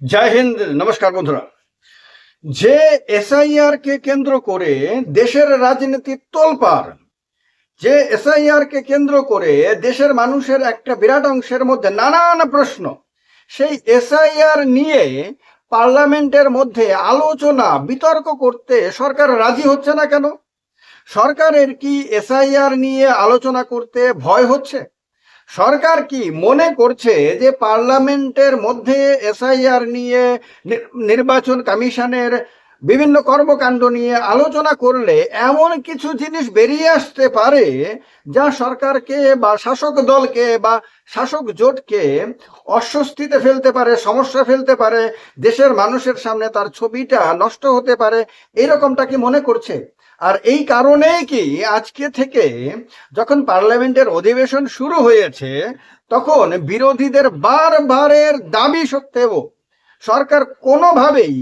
জয় হিন্দ, নমস্কার বন্ধুরা। যে এসআইআর কে কেন্দ্র করে দেশের রাজনীতি তোলপাড়, যে এসআইআর কে কেন্দ্র করে দেশের মানুষের একটা বিরাট অংশের মধ্যে নানান প্রশ্ন, সেই এসআইআর নিয়ে পার্লামেন্টের মধ্যে আলোচনা, বিতর্ক করতে সরকার রাজি হচ্ছে না কেন? সরকারের কি এসআইআর নিয়ে আলোচনা করতে ভয় হচ্ছে? সরকার কি মনে করছে যে পার্লামেন্টের মধ্যে এসআইআর নিয়ে নির্বাচন কমিশনের বিভিন্ন কর্মকাণ্ড নিয়ে আলোচনা করলে এমন কিছু জিনিস বেরিয়ে আসতে পারে যা সরকারকে বা শাসক দলকে বা শাসক জোটকে অস্বস্তিতে ফেলতে পারে, সমস্যা ফেলতে পারে, দেশের মানুষের সামনে তার ছবিটা নষ্ট হতে পারে, এরকমটা কি মনে করছে? আর এই কারণেই কি আজকে থেকে যখন পার্লামেন্টের অধিবেশন শুরু হয়েছে তখন বিরোধীদের বারবারের দাবি সত্ত্বেও সরকার কোনোভাবেই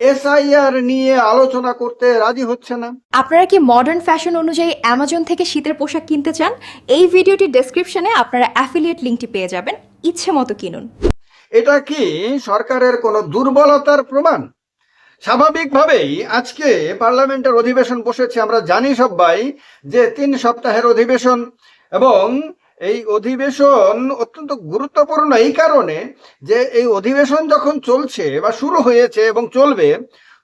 এসআইআর নিয়ে আলোচনা করতে রাজি হচ্ছে না। আপনারা কি মডার্ন ফ্যাশন অনুযায়ী অ্যামাজন থেকে শীতের পোশাক কিনতে চান? এই ভিডিওটির ডেসক্রিপশনে আপনারা অ্যাফিলিয়েট লিঙ্কটি পেয়ে যাবেন। ইচ্ছে মতো কিনুন। এটা কি সরকারের কোনো দুর্বলতার প্রমাণ? স্বাভাবিকভাবেই আজকে পার্লামেন্টের অধিবেশন বসেছে। আমরা জানি সবাই যে তিন সপ্তাহের অধিবেশন এবং এই অধিবেশন অত্যন্ত গুরুত্বপূর্ণ এই কারণে যে এই অধিবেশন যখন চলছে বা শুরু হয়েছে এবং চলবে,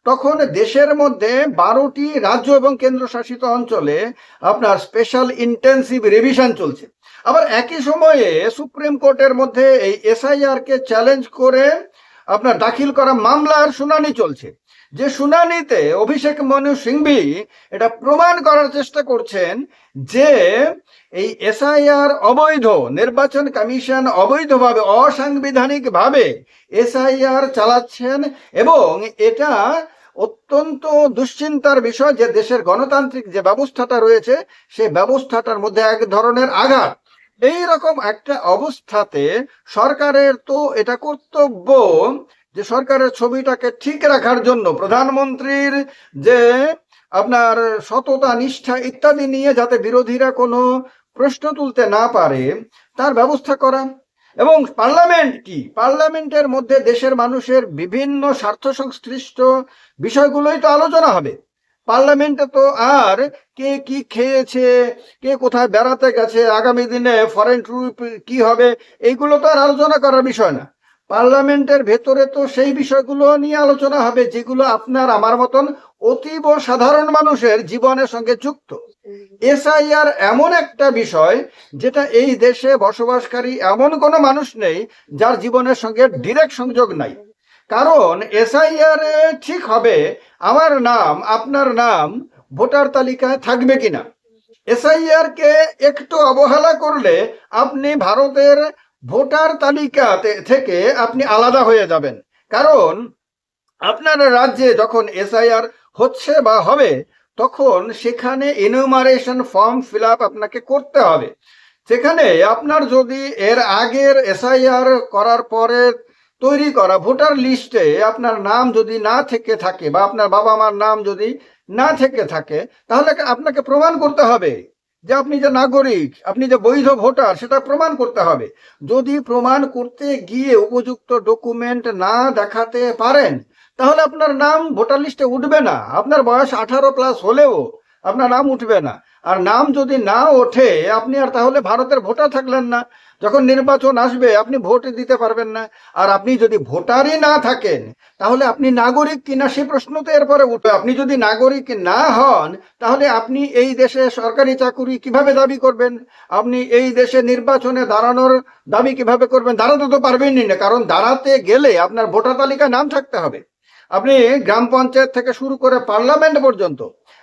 তখন দেশের মধ্যে বারোটি রাজ্য এবং কেন্দ্রশাসিত অঞ্চলে আপনার স্পেশাল ইন্টেন্সিভ রিভিশন চলছে। আবার একই সময়ে সুপ্রিম কোর্টের মধ্যে এই এসআইআর কে চ্যালেঞ্জ করে আপনার দাখিল করা মামলার শুনানি চলছে। যে শুনানিতে অভিষেক মনু সিংভি এটা প্রমাণ করার চেষ্টা করছেন যে এই এসআইআর অবৈধ, নির্বাচন কমিশন অবৈধভাবে, অসাংবিধানিকভাবে এসআইআর চালাচ্ছেন এবং এটা অত্যন্ত দুশ্চিন্তার বিষয় যে দেশের গণতান্ত্রিক যে ব্যবস্থাটা রয়েছে, সেই ব্যবস্থাটার মধ্যে এক ধরনের আঘাত। এই রকম একটা অবস্থাতে সরকারের তো এটা কর্তব্য যে সরকারের ছবিটাকে ঠিক রাখার জন্য প্রধানমন্ত্রীর যে আপনার সততা, নিষ্ঠা ইত্যাদি নিয়ে যাতে বিরোধীরা কোনো প্রশ্ন তুলতে না পারে, তার ব্যবস্থা করা। এবং পার্লামেন্ট কি? পার্লামেন্টের মধ্যে দেশের মানুষের বিভিন্ন স্বার্থ সংশ্লিষ্ট বিষয়গুলোই তো আলোচনা হবে। পার্লামেন্টে তো আর কে কি খেয়েছে, কে কোথায় বেড়াতে গেছে, আগামী দিনে ফরেন ট্রিপ কি হবে, এইগুলো তো আর আলোচনা করার বিষয় না। পার্লামেন্টের ভেতরে তো সেই বিষয়গুলো নিয়ে আলোচনা হবে, যেগুলো আপনার আমার মতন অতীব সাধারণ মানুষের জীবনের সঙ্গে যুক্ত। এসআইআর এমন একটা বিষয় যেটা এই দেশে বসবাসকারী এমন কোনো মানুষ নেই যার জীবনের সঙ্গে ডিরেক্ট সংযোগ নাই। কারণ এসআইআর ঠিক হবে আমার নাম, আপনার নাম, ভোটার তালিকায় থাকবে কিনা। এসআইআর কে একটু অবহেলা করলে আপনি ভারতের ভোটার তালিকা থেকে আপনি আলাদা হয়ে যাবেন। কারণ আপনার রাজ্যে যখন এসআইআর হচ্ছে বা হবে, তখন সেখানে এনুমারেশন ফর্ম ফিল আপ আপনাকে করতে হবে। সেখানে আপনার যদি এর আগের এসআইআর করার পরে তৈরি করা ভোটার লিস্টে আপনার নাম যদি না থেকে থাকে বা আপনার বাবা মার নাম যদি না থেকে থাকে, তাহলে আপনাকে প্রমাণ করতে হবে। যে আপনি যে নাগরিক, আপনি যে বৈধ ভোটার, সেটা প্রমাণ করতে হবে। যদি প্রমাণ করতে গিয়ে উপযুক্ত ডকুমেন্ট না দেখাতে পারেন, তাহলে আপনার নাম ভোটার লিস্টে উঠবে না। আপনার বয়স আঠারো প্লাস হলেও আপনার নাম উঠবে না। আর নাম যদি না ওঠে, আপনি আর তাহলে ভারতের ভোটার থাকলেন না। যখন নির্বাচন আসবে, আপনি ভোট দিতে পারবেন না। আর আপনি যদি ভোটারই না থাকেন, তাহলে আপনি নাগরিক কিনা সে প্রশ্ন তো এরপরে উঠবে। আপনি যদি নাগরিক না হন, তাহলে আপনি এই দেশে সরকারি চাকুরি কীভাবে দাবি করবেন? আপনি এই দেশে নির্বাচনে দাঁড়ানোর দাবি কীভাবে করবেন? দাঁড়াতে তো পারবেনই না, কারণ দাঁড়াতে গেলে আপনার ভোটার তালিকায় নাম থাকতে হবে। আপনি গ্রাম পঞ্চায়েত থেকে শুরু করে পার্লামেন্ট পর্যন্ত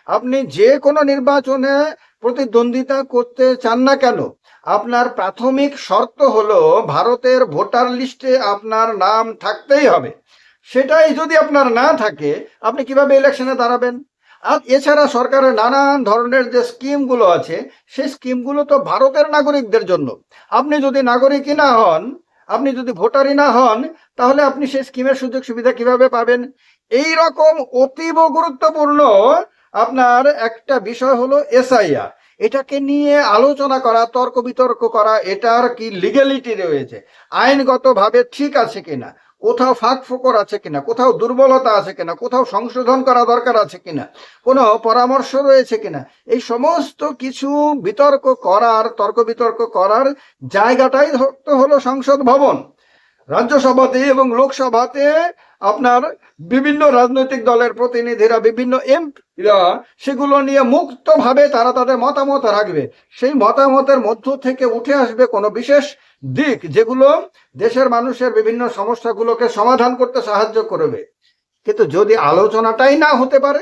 আপনি যে কোনো নির্বাচনে প্রতিদ্বন্দ্বিতা করতে চান না কেন, আপনার প্রাথমিক শর্ত হলো ভারতের ভোটার লিস্টে আপনার নাম থাকতেই হবে। সেটাই যদি আপনার না থাকে, আপনি কীভাবে ইলেকশনে দাঁড়াবেন? আর এছাড়া সরকারের নানান ধরনের যে স্কিমগুলো আছে, সেই স্কিমগুলো তো ভারতের নাগরিকদের জন্য। আপনি যদি নাগরিকই না হন আপনি যদি ভোটারই না হন, তাহলে আপনি সেই স্কিমের সুযোগ সুবিধা কীভাবে পাবেন? এই রকম অতীব গুরুত্বপূর্ণ আপনার একটা বিষয় হলো এসআইআর এটাকে নিয়ে আলোচনা করা, তর্ক বিতর্ক করা, এটার কি লিগ্যালিটি রয়েছে? আইনগতভাবে ঠিক আছে কিনা? কোথাও ফাঁক ফোকর আছে কিনা, কোথাও দুর্বলতা আছে কিনা, কোথাও সংশোধন করা দরকার আছে কিনা, কোনো পরামর্শ রয়েছে কিনা, এই সমস্ত কিছু বিতর্ক করার, তর্ক বিতর্ক করার জায়গাটাই তো হলো সংসদ ভবন। রাজ্যসভাতে এবং লোকসভাতে আপনার বিভিন্ন রাজনৈতিক দলের প্রতিনিধিরা, বিভিন্ন এমপিরা সেগুলো নিয়ে মুক্তভাবে তারা তাদের মতামত রাখবে। সেই মতামতের মধ্য থেকে উঠে আসবে কোনো বিশেষ দিক যেগুলো দেশের মানুষের বিভিন্ন সমস্যাগুলোকে সমাধান করতে সাহায্য করবে। কিন্তু যদি আলোচনাটাই না হতে পারে,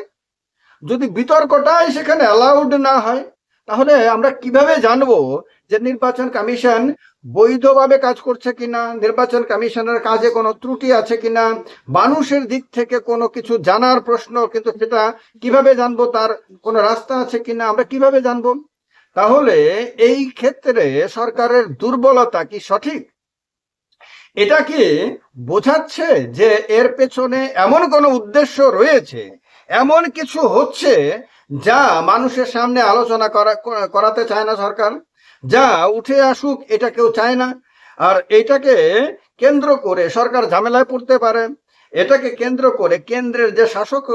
যদি বিতর্কটাই সেখানে অ্যালাউড না হয়, তাহলে আমরা কীভাবে জানব যে নির্বাচন কমিশন বৈধভাবে কাজ করছে কিনা, নির্বাচন কমিশনের কাজে কোনো ত্রুটি আছে কিনা, মানুষের দিক থেকে কোনো কিছু জানার প্রশ্ন, কিন্তু সেটা কীভাবে জানব, তার কোনো রাস্তা আছে কিনা, আমরা কীভাবে জানব? তাহলে এই ক্ষেত্রে সরকারের দুর্বলতা কি সঠিক? এটা কি বোঝাচ্ছে যে এর পেছনে এমন কোনো উদ্দেশ্য রয়েছে, এমন কিছু হচ্ছে যা মানুষের সামনে আলোচনা করা, করাতে চায় না সরকার? যা উঠে আসুক, এটা কেউ চায় না। আর এটাকে কেন্দ্র করে সরকার ঝামেলায় পড়তে পারে। এটাকে কেন্দ্র করে কেন্দ্রের যে শাসক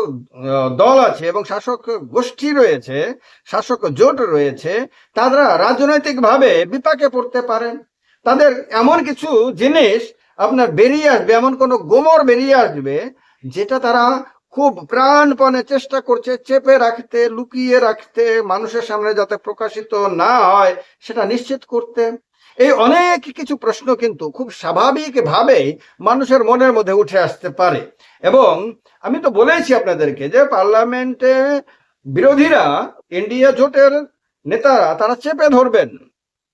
দল আছে এবং শাসক গোষ্ঠী রয়েছে, শাসক জোট রয়েছে, তারা রাজনৈতিকভাবে বিপাকে পড়তে পারেন। তাদের এমন কিছু জিনিস আপনার বেরিয়ে আসবে, এমন কোনো গোমর বেরিয়ে আসবে, যেটা তারা খুব প্রাণপণে চেষ্টা করছে চেপে রাখতে, লুকিয়ে রাখতে, মানুষের সামনে যাতে প্রকাশিত না হয়, সেটা নিশ্চিত করতে। এই অনেক কিছু প্রশ্ন কিন্তু খুব স্বাভাবিকভাবে মানুষের মনের মধ্যে উঠে আসতে পারে। এবং আমি তো বলেছি আপনাদেরকে যে পার্লামেন্টে বিরোধীরা ইন্ডিয়া জোটের নেতারা তারা চেপে ধরবেন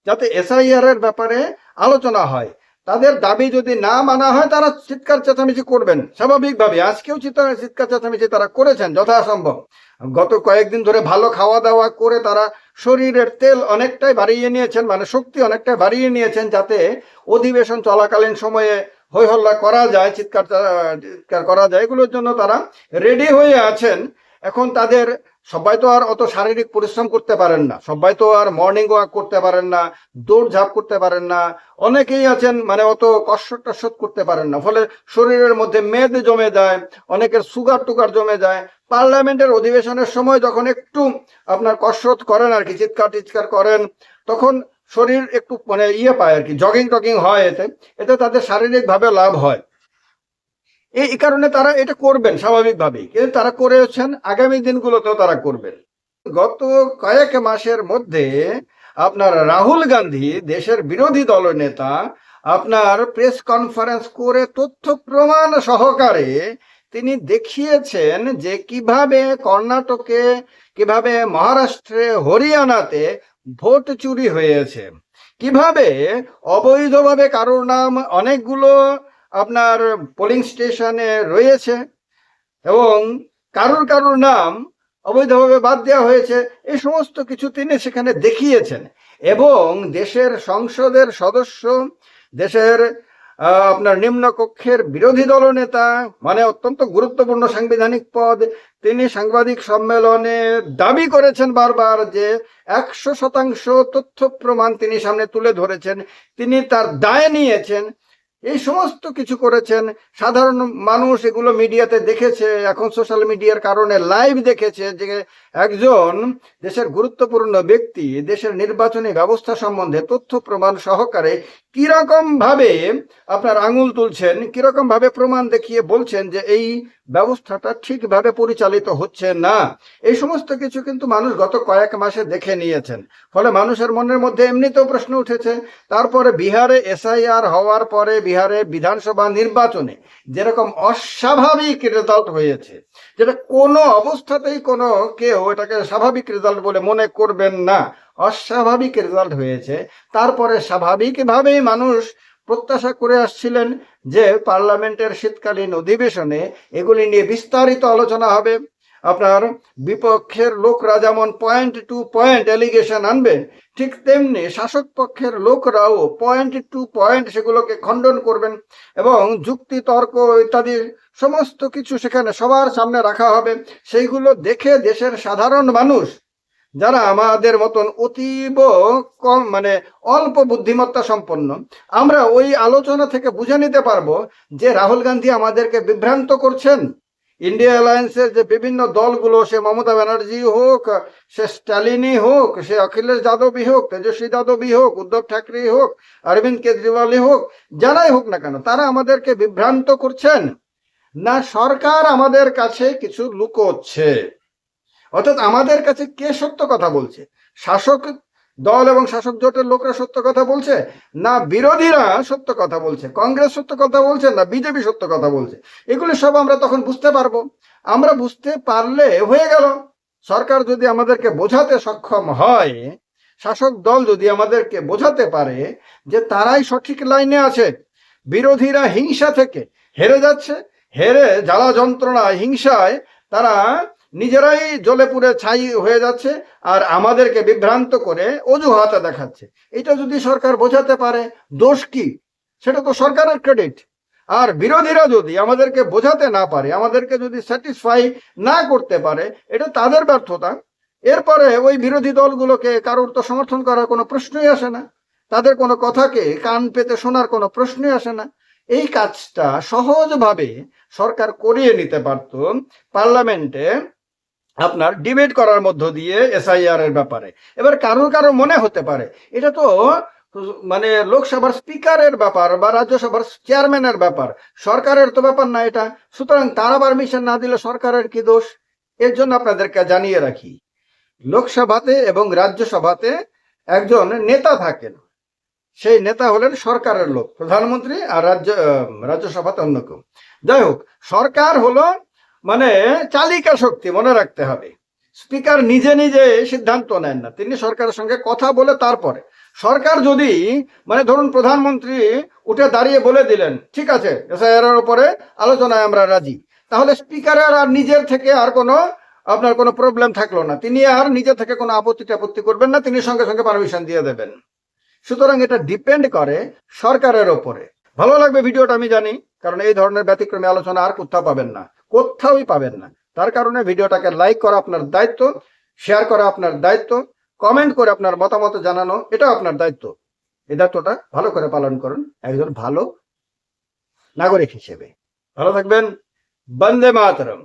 যাতে এসআইআর এর ব্যাপারে আলোচনা হয়। তাদের দাবি যদি না মানা হয় তারা চিৎকার চেঁচামেচি করবেন স্বাভাবিকভাবে। আজকেও চিৎকার চেঁচামেচি তারা করেছেন যথাসম্ভব। গত কয়েকদিন ধরে ভালো খাওয়া দাওয়া করে তারা শরীরের তেল অনেকটাই বাড়িয়ে নিয়েছেন মানে শক্তি অনেকটাই বাড়িয়ে নিয়েছেন যাতে অধিবেশন চলাকালীন সময়ে হৈ হল্লা করা যায়, চিৎকার চিৎকার করা যায়। এগুলোর জন্য তারা রেডি হয়ে আছেন। এখন তাদের সবাই তো আর অত শারীরিক পরিশ্রম করতে পারেন না। সবাই তো আর মর্নিং ওয়াক করতে পারেন না দৌড়ঝাঁপ করতে পারেন না। অনেকেই আছেন মানে অত কষ্ট টসট করতে পারেন না। ফলে শরীরের মধ্যে মেদ জমে যায়, অনেকের সুগার টুগার জমে যায়। পার্লামেন্টের অধিবেশনের সময় যখন একটু আপনার কসরত করেন আর কি, চিৎকার টিৎকার করেন, তখন শরীর একটু মানে ইয়ে পায় আর কি জগিং টগিং হয় এতে। এতে তাদের শারীরিকভাবে লাভ হয়। এই কারণে তারা এটা করবেন স্বাভাবিকভাবেই। কিন্তু তারা করেছেন আগামী দিনগুলোতেও তারা করবেন। গত কয়েক মাসের মধ্যে আপনার রাহুল গান্ধী, দেশের বিরোধী দলনেতা আপনার প্রেস কনফারেন্স করে তথ্য প্রমাণ সহকারে তিনি দেখিয়েছেন যে কীভাবে কর্ণাটকে, কীভাবে মহারাষ্ট্রে, হরিয়ানাতে ভোট চুরি হয়েছে। কীভাবে অবৈধভাবে কারোর নাম অনেকগুলো আপনার পোলিং স্টেশনে রয়েছে এবং কারোর কারোর নাম অবৈধভাবে বাদ দেওয়া হয়েছে, এই সমস্ত কিছু তিনি সেখানে দেখিয়েছেন। এবং দেশের সংসদের সদস্য, দেশের আপনার নিম্নকক্ষের বিরোধী দলনেতা মানে অত্যন্ত গুরুত্বপূর্ণ সাংবিধানিক পদ, তিনি সাংবাদিক সম্মেলনে দাবি করেছেন বারবার যে একশো শতাংশ তথ্য প্রমাণ তিনি সামনে তুলে ধরেছেন। তিনি তার দায় নিয়েছেন এই সমস্ত কিছু করেছেন। সাধারণ মানুষ এগুলো মিডিয়াতে দেখেছে, এখন সোশ্যাল মিডিয়ার কারণে লাইভ দেখেছে যে একজন দেশের গুরুত্বপূর্ণ ব্যক্তি, দেশের নির্বাচনী ব্যবস্থা সম্বন্ধে তথ্য প্রমাণ সহকারে কীরকম ভাবে আপনার আঙুল তুলছেন কীরকম ভাবে প্রমাণ দেখিয়ে বলছেন যে এই ব্যবস্থাটা ঠিকভাবে পরিচালিত হচ্ছে না। এই সমস্ত কিছু কিন্তু মানুষ গত কয়েক মাসে দেখে নিয়েছেন। ফলে মানুষের মনের মধ্যে এমনিতেও প্রশ্ন উঠেছে, তারপরে বিহারে এসআইআর হওয়ার পরে বিহারে বিধানসভা নির্বাচনে যেরকম অস্বাভাবিক রেজাল্ট হয়েছে যেটা কোনো অবস্থাতেই কোনো কেউ এটাকে স্বাভাবিক রেজাল্ট বলে মনে করবেন না। অস্বাভাবিক রেজাল্ট হয়েছে, তারপরে স্বাভাবিকভাবেই মানুষ প্রত্যাশা করে আসছিলেন যে পার্লামেন্টের শীতকালীন অধিবেশনে এগুলি নিয়ে বিস্তারিত আলোচনা হবে। আপনার বিপক্ষের লোকরা যেমন পয়েন্ট টু পয়েন্ট এলিগেশন আনবেন ঠিক তেমনি শাসক পক্ষের লোকরাও পয়েন্ট টু পয়েন্ট সেগুলোকে খণ্ডন করবেন এবং যুক্তি, তর্ক ইত্যাদি সমস্ত কিছু সেখানে সবার সামনে রাখা হবে। সেইগুলো দেখে দেশের সাধারণ মানুষ যারা আমাদের মতন অতীব কম মানে অল্প বুদ্ধিমত্তা সম্পন্ন, আমরা ওই আলোচনা থেকে বুঝে নিতে পারব যে রাহুল গান্ধী আমাদেরকে বিভ্রান্ত করছেন। ইন্ডিয়া অ্যালায়েন্সের যে বিভিন্ন দলগুলো, সে মমতা ব্যানার্জি হোক, সে স্ট্যালিনই হোক, সে অখিলেশ যাদবই হোক, তেজস্বী যাদবই হোক, উদ্ধব ঠাকরেই হোক, অরবিন্দ কেজরিওয়ালই হোক, যারাই হোক না কেন, তারা আমাদেরকে বিভ্রান্ত করছেন। না, সরকার আমাদের কাছে কিছু লুকোচ্ছে। অর্থাৎ আমাদের কাছে কে সত্য কথা বলছে? শাসক দল এবং শাসক জোটের লোকরা সত্য কথা বলছে, না বিরোধীরা সত্য কথা বলছে? কংগ্রেস সত্য কথা বলছে, না বিজেপি সত্য কথা বলছে? এগুলি সব আমরা তখন বুঝতে পারব। আমরা বুঝতে পারলে হয়ে গেল। সরকার যদি আমাদেরকে বোঝাতে সক্ষম হয়, শাসক দল যদি আমাদেরকে বোঝাতে পারে যে তারাই সঠিক লাইনে আছে, বিরোধীরা হিংসা থেকে হেরে যাচ্ছে, হেরে জ্বালা যন্ত্রণা, হিংসায় তারা নিজেরাই জলে পুড়ে ছাই হয়ে যাচ্ছে আর আমাদেরকে বিভ্রান্ত করে অজুহাতে দেখাচ্ছে। এটা যদি সরকার বোঝাতে পারে, দোষ কি? সেটা তো সরকারের ক্রেডিট আর বিরোধীরা যদি আমাদেরকে বোঝাতে না পারে, আমাদেরকে যদি স্যাটিসফাই না করতে পারে, এটা তাদের ব্যর্থতা। এরপরে ওই বিরোধী দলগুলোকে কারোর তো সমর্থন করার কোনো প্রশ্নই আসে না। তাদের কোনো কথাকে কান পেতে শোনার কোনো প্রশ্নই আসে না। এই কাজটা সহজভাবে সরকার করিয়ে নিতে পারত পার্লামেন্টে আপনার ডিবেট করার মধ্য দিয়ে এসআইআর এর ব্যাপারে। এবার কারোর কারও মনে হতে পারে। এটা তো মানে লোকসভার স্পিকারের ব্যাপার বা রাজ্যসভার চেয়ারম্যানের ব্যাপার। সরকারের তো ব্যাপার না এটা। সুতরাং তারা পারমিশন না দিলে সরকারের কি দোষ? এর জন্য আপনাদেরকে জানিয়ে রাখি, লোকসভাতে এবং রাজ্যসভাতে একজন নেতা থাকেন। সেই নেতা হলেন সরকারের লোক, প্রধানমন্ত্রী আর রাজ্য, রাজ্যসভাতে অন্য কেউ। যাই হোক, সরকার হলো মানে চালিকা শক্তি মনে রাখতে হবে। স্পিকার নিজে নিজে সিদ্ধান্ত নেন না। তিনি সরকারের সঙ্গে কথা বলে তারপরে। সরকার যদি মানে ধরুন প্রধানমন্ত্রী উঠে দাঁড়িয়ে বলে দিলেন, ঠিক আছে এসআইআর উপরে আলোচনায় আমরা রাজি। তাহলে স্পিকারের আর নিজের থেকে আর কোনো, আপনার কোনো প্রবলেম থাকল না। তিনি আর নিজে থেকে কোনো আপত্তি টাপত্তি করবেন না, তিনি সঙ্গে সঙ্গে পারমিশন দিয়ে দেবেন। সুতরাং এটা ডিপেন্ড করে সরকারের ওপরে ভালো লাগবে ভিডিওটা, আমি জানি। কারণ এই ধরনের ব্যতিক্রমী আলোচনা আর কোথাও পাবেন না, কোথাওই পাবেন না। তার কারণে ভিডিওটাকে লাইক করা আপনার দায়িত্ব শেয়ার করা আপনার দায়িত্ব কমেন্ট করে আপনার মতামত জানানো, এটাও আপনার দায়িত্ব। এই দায়িত্বটা ভালো করে পালন করুন একজন ভালো নাগরিক হিসেবে। ভালো থাকবেন, বন্দে মাতরম।